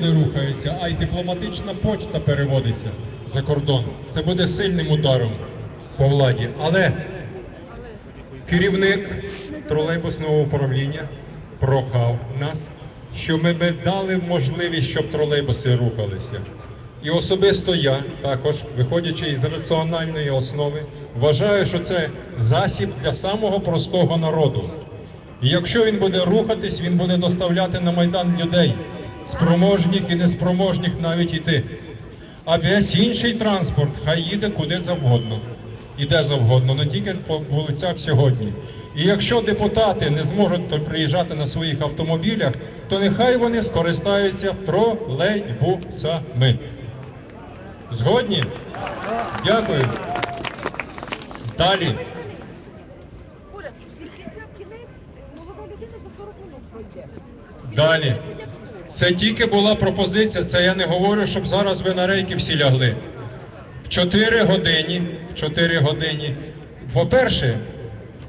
люди рухаються, а й дипломатична почта переводиться за кордон. Це буде сильним ударом по владі. Але керівник тролейбусного управління прохав нас, щоб ми би дали можливість, щоб тролейбуси рухалися. І особисто я також, виходячи із раціональної основи, вважаю, що це засіб для самого простого народу. І якщо він буде рухатись, він буде доставляти на майдан людей, спроможних і неспроможних навіть іти. А весь інший транспорт хай їде куди завгодно. Іде завгодно, не тільки по вулицях сьогодні. І якщо депутати не зможуть приїжджати на своїх автомобілях, то нехай вони скористаються тролейбусами. Згодні? Дякую. Далі. Оля, від кінця в кінець молода людина за 40 минут пройде. Далі. Це тільки була пропозиція, це я не говорю, щоб зараз ви на рейки всі лягли. В 4 годині, в 4 годині, по-перше,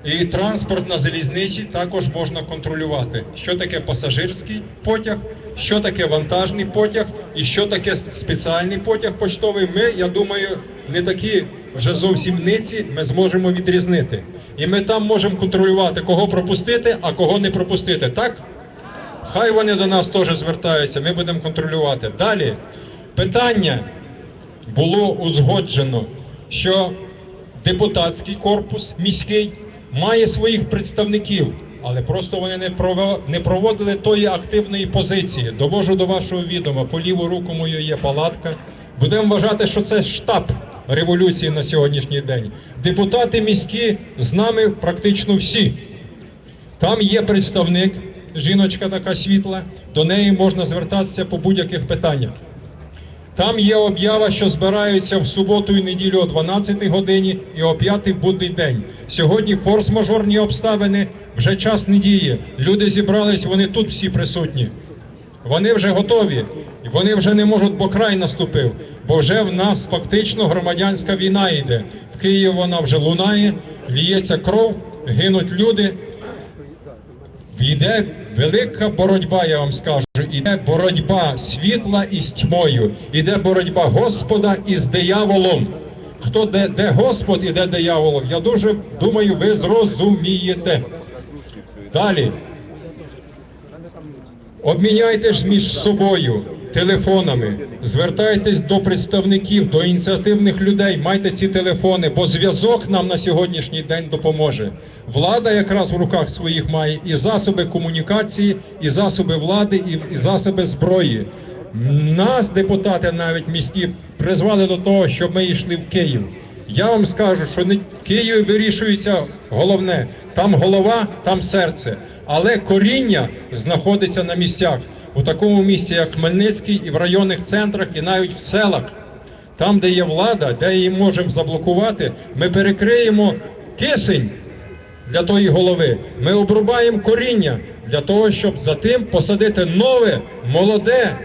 і транспорт на залізниці також можна контролювати. Що таке пасажирський потяг, що таке вантажний потяг і що таке спеціальний потяг поштовий. Ми, я думаю, не такі вже зовсім ниці, ми зможемо відрізнити. І ми там можемо контролювати, кого пропустити, а кого не пропустити. Так? Хай вони до нас теж звертаються, ми будемо контролювати. Далі питання було узгоджено, що депутатський корпус міський має своїх представників, але просто вони не проводили тої активної позиції. Довожу до вашого відома, по ліву руку мою є палатка. Будемо вважати, що це штаб революції на сьогоднішній день. Депутати міські з нами практично всі. Там є представник, жіночка така світла, до неї можна звертатися по будь-яких питаннях. Там є об'ява, що збираються в суботу і неділю о 12 годині і о 5 в будний день. Сьогодні форс-мажорні обставини, вже час не діє. Люди зібрались, вони тут всі присутні. Вони вже готові, вони вже не можуть, бо край наступив. Бо вже в нас фактично громадянська війна йде. В Києві вона вже лунає, ліється кров, гинуть люди. Йде велика боротьба, я вам скажу. Іде боротьба світла із тьмою, іде боротьба Господа із дияволом. Хто де, де Господь і де диявол? Я дуже думаю, ви зрозумієте. Далі. Обміняйте ж між собою телефонами, звертайтесь до представників, до ініціативних людей, майте ці телефони, бо зв'язок нам на сьогоднішній день допоможе. Влада якраз в руках своїх має і засоби комунікації, і засоби влади, і, засоби зброї. Нас, депутати, навіть міські, призвали до того, щоб ми йшли в Київ. Я вам скажу, що не в Києві вирішується головне. Там голова, там серце. Але коріння знаходиться на місцях. У такому місці, як Хмельницький, і в районних центрах, і навіть в селах. Там, де є влада, де її можемо заблокувати, ми перекриємо кисень для тої голови. Ми обрубаємо коріння для того, щоб за тим посадити нове, молоде,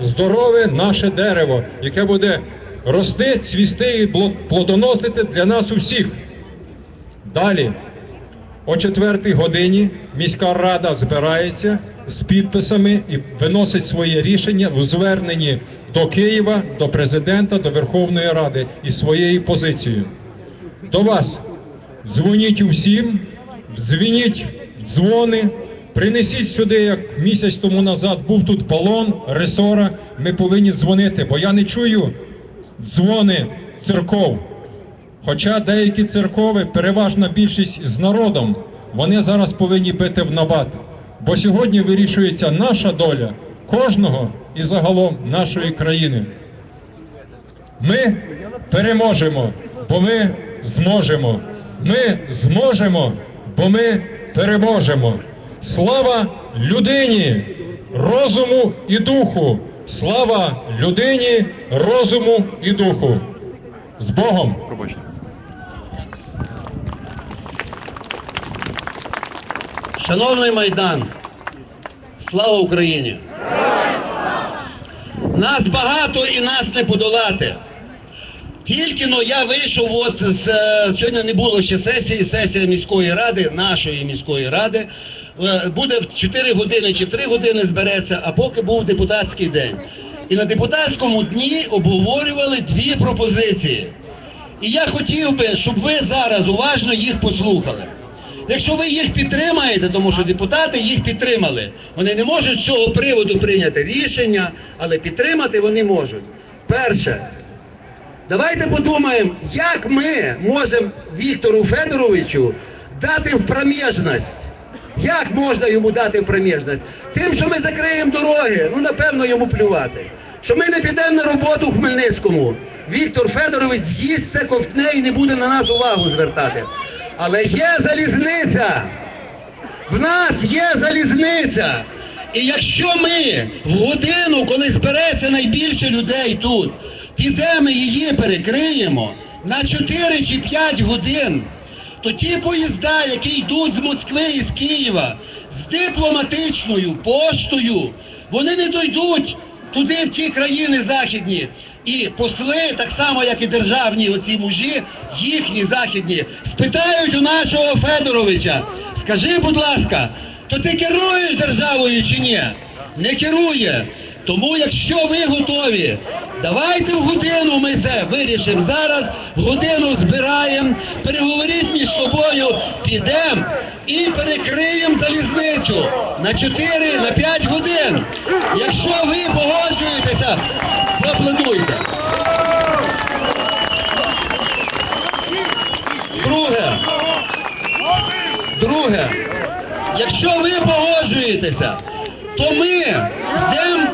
здорове наше дерево, яке буде рости, цвісти і плодоносити для нас усіх. Далі. О четвертій годині міська рада збирається з підписами і виносить своє рішення в зверненні до Києва, до президента, до Верховної Ради із своєю позицією. До вас дзвоніть усім, дзвоніть дзвони, принесіть сюди, як місяць тому назад був тут балон, ресора. Ми повинні дзвонити, бо я не чую дзвони церков. Хоча деякі церкови, переважна більшість з народом, вони зараз повинні бити в набат. Бо сьогодні вирішується наша доля кожного і загалом нашої країни. Ми переможемо, бо ми зможемо. Ми зможемо, бо ми переможемо. Слава людині, розуму і духу. Слава людині, розуму і духу. З Богом! Шановний Майдан, слава Україні! Нас багато і нас не подолати. Тільки но я вийшов, от з е, сьогодні не було ще сесії, сесія міської ради, нашої міської ради. е, буде в 4 години чи в 3 години збереться, а поки був депутатський день. І на депутатському дні обговорювали дві пропозиції. І я хотів би, щоб ви зараз уважно їх послухали. Якщо ви їх підтримаєте, тому що депутати їх підтримали, вони не можуть з цього приводу прийняти рішення, але підтримати вони можуть. Перше, давайте подумаємо, як ми можемо Віктору Федоровичу дати в проміжність. Як можна йому дати в проміжність? Тим, що ми закриємо дороги, ну напевно йому плювати. Що ми не підемо на роботу в Хмельницькому. Віктор Федорович з'їсть це ковтне і не буде на нас увагу звертати. Але є залізниця. В нас є залізниця. І якщо ми в годину, коли збереться найбільше людей тут, підемо її перекриємо на 4 чи 5 годин, то ті поїзда, які йдуть з Москви і з Києва з дипломатичною поштою, вони не дойдуть туди, в ті країни західні. І посли, так само як і державні оці мужі, їхні західні, спитають у нашого Федоровича, скажи, будь ласка, то ти керуєш державою чи ні? Не керує. Тому, якщо ви готові, давайте в годину ми це вирішимо. Зараз годину збираємо, переговоріть підемо і перекриємо залізницю на 4, на 5 годин. Якщо ви погоджуєтеся, поаплодуйте. Друге. Друге. Якщо ви погоджуєтеся, то ми йдемо.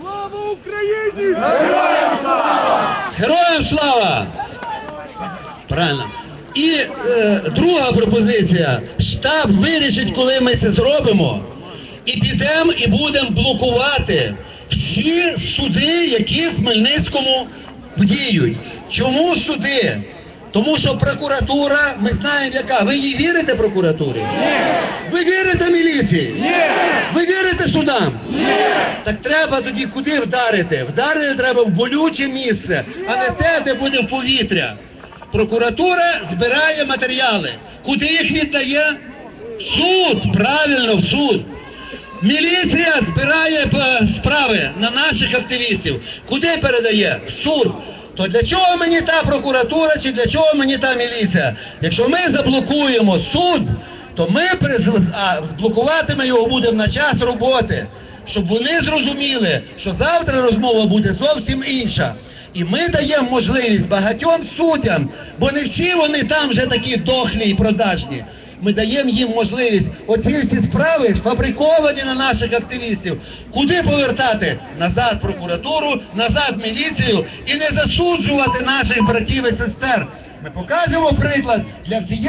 Слава Україні! Героям слава! Правильно. І е, друга пропозиція. Штаб вирішить, коли ми це зробимо, і підемо і будемо блокувати всі суди, які в Хмельницькому діють. Чому суди? Тому що прокуратура, ми знаємо яка. Ви їй вірите прокуратурі? Ви вірите міліції? Ви вірите судам? Так треба тоді куди вдарити? Вдарити треба в болюче місце, а не те, де буде повітря. Прокуратура збирає матеріали. Куди їх віддає? В суд, правильно, в суд. Міліція збирає е, справи на наших активістів. Куди передає? В суд. То для чого мені та прокуратура чи для чого мені та міліція? Якщо ми заблокуємо суд, то ми а, зблокувати його будемо на час роботи, щоб вони зрозуміли, що завтра розмова буде зовсім інша. І ми даємо можливість багатьом суддям, бо не всі вони там вже такі дохлі і продажні. Ми даємо їм можливість оці всі справи сфабриковані на наших активістів. Куди повертати? Назад прокуратуру, назад міліцію і не засуджувати наших братів і сестер. Ми покажемо приклад для всієї.